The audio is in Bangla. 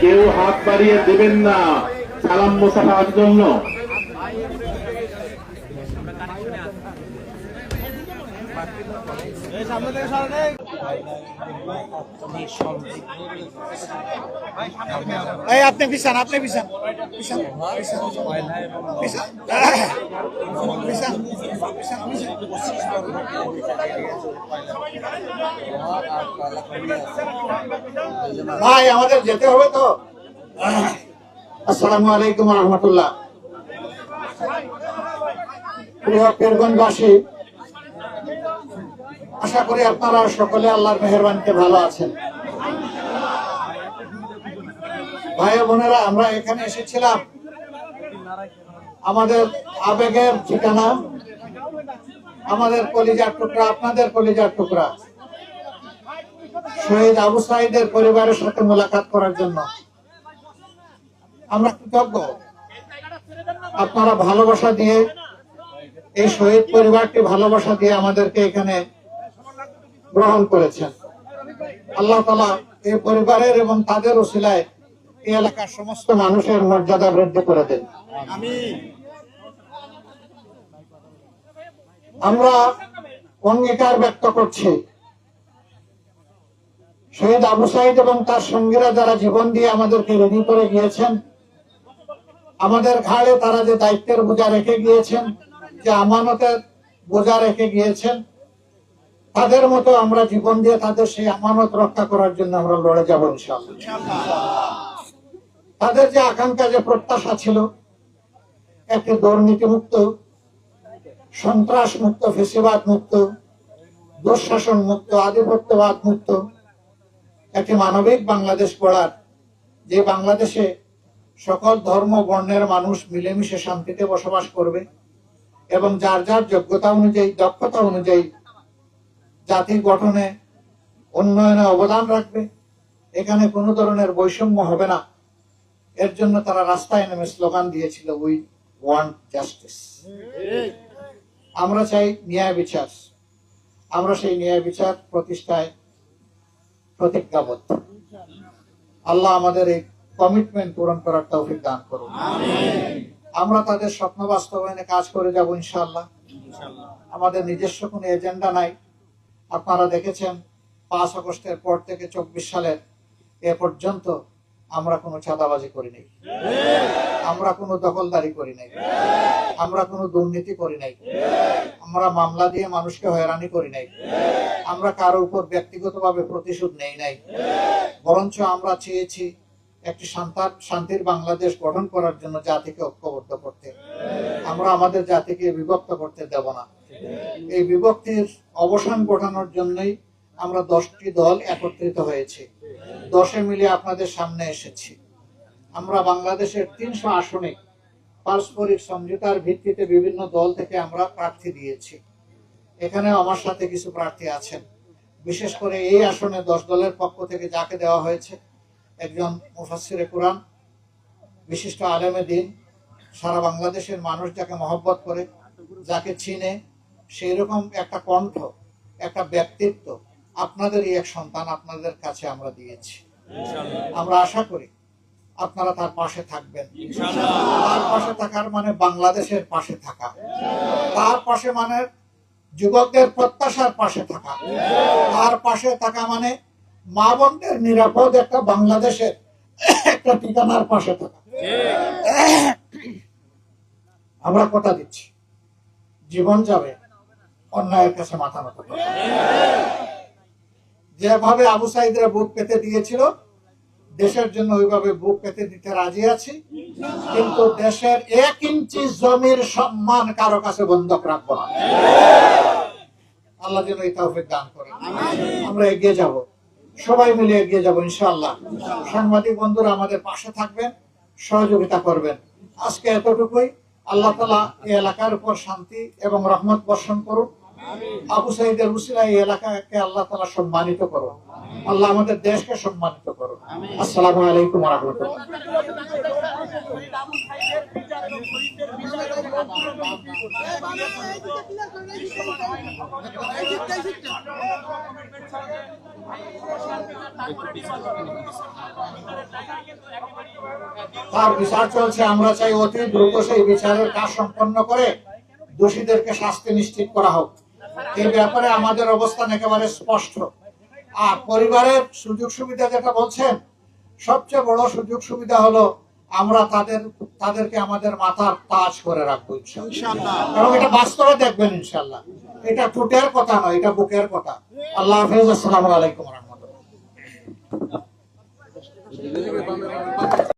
কেউ হাত বাড়িয়ে দেবেন না। সালাম মোসাফার জন্য। এই আপনি পিছান আপনি পিছান। পিছান পিছান পিছান। পিছান পিছান পিছান। ভাই, আমাদের যেতে হবে তো। আসসালামু আলাইকুম রহমতুল্লাহ। আশা করি আপনারা সকলে আল্লাহর মেহরবানিতে ভালো আছেন। ভাই বোনেরা, আমরা এখানে এসেছিলাম। আমাদের আবেগের ঠিকানা, আমাদের কলিজার টুকরা, আপনাদের কলিজার টুকরা। শহীদ আবু সাইদের পরিবারের সাথে মোলাকাত করার জন্য। আমরা কৃতজ্ঞ। আপনারা ভালোবাসা দিয়ে এই শহীদ পরিবারটি ভালোবাসা দিয়ে আমাদেরকে এখানে গ্রহণ করেছেন। আল্লাহ তালা এই পরিবারের এবং তাদের ওসিলায় এই এলাকার সমস্ত মানুষের মর্যাদা বৃদ্ধি করে দেন। আমরা অঙ্গীকার ব্যক্ত করছি। শহীদ আবু সাইদ এবং তার সঙ্গীরা যারা জীবন দিয়ে আমাদেরকে রেডি করে গিয়েছেন, আমাদের ঘাড়ে তারা যে দায়িত্বের বোঝা রেখে গিয়েছেন, যে আমানতের বোঝা রেখে গিয়েছেন, তাদের মতো আমরা জীবন দিয়ে তাদের সেই আমানত রক্ষা করার জন্য আমরা লড়ে যাব ইনশাআল্লাহ। তাদের যে আকাঙ্ক্ষা, যে প্রত্যাশা ছিল, একটি দুর্নীতি মুক্ত সন্ত্রাস মুক্ত ফেসিবাদ মুক্ত দুঃশাসন মুক্ত আধিপত্যবাদ মুক্ত একটি মানবিক বাংলাদেশ গড়ার যে বাংলাদেশে সকল ধর্ম, বর্ণের মানুষ মিলেমিশে শান্তিতে বসবাস করবে এবং যার যার যোগ্যতা অনুযায়ী, দক্ষতা অনুযায়ী জাতি গঠনে উন্নয়নে অবদান রাখবে, এখানে কোনো ধরনের বৈষম্য হবে না। এর জন্য তারা রাস্তায় নেমে স্লোগান দিয়েছিল উই ওয়ান্ট জাস্টিস আমরা চাই ন্যায় বিচার। আমরা সেই ন্যায় বিচার প্রতিষ্ঠায় প্রতিজ্ঞাবদ্ধ আল্লাহ আমাদের এই কমিটমেন্ট পূরণ করার তৌফিক দান করুন। আমরা তাদের স্বপ্ন বাস্তবায়নে কাজ করে যাব ইনশাআল্লাহ। আমাদের নিজস্ব কোনো এজেন্ডা নাই। আপনারা দেখেছেন পাঁচ আগস্টের পর থেকে চব্বিশ সালের এ পর্যন্ত আমরা কোনো চাঁদাবাজি করি নাই। আমরা কোনো দখলদারি করি নাই। আমরা কোনো দুর্নীতি করি নাই। আমরা মামলা দিয়ে মানুষকে হয়রানি করি নাই। আমরা কারও উপর ব্যক্তিগতভাবে প্রতিশোধ নেই নাই। বরঞ্চ আমরা চেয়েছি একটি শান্তার, শান্তির বাংলাদেশ গঠন করার জন্য জাতিকে ঐক্যবদ্ধ করতে। আমরা আমাদের জাতিকে বিভক্ত করতে দেব না। এই বিভক্তির অবসান ঘটানোর জন্যই আমরা দশটি দল একত্রিত হয়েছি। দশে মিলে আপনাদের সামনে এসেছি। আমরা বাংলাদেশের তিনশো আসনে পারস্পরিক সমঝোতার ভিত্তিতে বিভিন্ন দল থেকে আমরা প্রার্থী দিয়েছি। এখানে আমার সাথে কিছু প্রার্থী আছেন। বিশেষ করে এই আসনে দশ দলের পক্ষ থেকে যাকে দেওয়া হয়েছে একজন মুফাসিরে কোরআন বিশিষ্ট আলেমে দিন সারা বাংলাদেশের মানুষ যাকে মহব্বত করে যাকে চিনে সেই রকম একটা কণ্ঠ একটা ব্যক্তিত্ব আপনাদেরই এক সন্তান আপনাদের কাছে আমরা দিয়েছি। আমরা আশা করি আপনারা তার পাশে থাকবেন। তার পাশে থাকার মানে বাংলাদেশের পাশে থাকা। তার পাশে মানে যুবকদের প্রত্যাশার পাশে থাকা। তার পাশে থাকা মানে মা বোনদের নিরাপদ একটা বাংলাদেশের একটা ঠিকানার পাশে থাকা। আমরা কথা দিচ্ছি। জীবন যাবে, অন্যায়ের কাছে মাথা নত যেভাবে আবু সাইদরা বুক পেতে দিয়েছিল দেশের জন্য ওইভাবে বুক পেতে দিতে রাজি আছি, কিন্তু দেশের এক ইঞ্চি জমির সম্মান কারও কাছে বন্ধক রাখব না। আল্লাহ যেন এই তৌফিক দান করেন। আমরা এগিয়ে যাব। সবাই মিলে এগিয়ে যাব, ইনশাআল্লাহ। সাংবাদিক বন্ধুরা আমাদের পাশে থাকবেন, সহযোগিতা করবেন। আজকে এতটুকুই। আল্লাহ তালা এই এলাকার উপর শান্তি এবং রহমত বর্ষণ করুন আবু সাইদের উসিলা এই এলাকাকে আল্লাহ তালা সম্মানিত করুন আল্লাহ আমাদের দেশকে সম্মানিত করুন আসসালামু আলাইকুম তার বিচার চলছে আমরা চাই অতি দ্রুত সেই বিচারের কাজ সম্পন্ন করে দোষীদেরকে শাস্তি নিশ্চিত করা হোক। এই ব্যাপারে আমাদের অবস্থান একেবারে স্পষ্ট। আর পরিবারের সুযোগ সুবিধা যেটা বলছেন সবচেয়ে বড় সুযোগ সুবিধা হলো আমরা তাদের তাদেরকে আমাদের মাথার তাজ করে রাখব ইনশাল্লাহ এবং এটা বাস্তবে দেখবেন ইনশাল্লাহ এটা টুটের কথা নয় এটা বুকের কথা। আল্লাহ হাফিজ আসসালামু আলাইকুম রহমতুল্লাহ।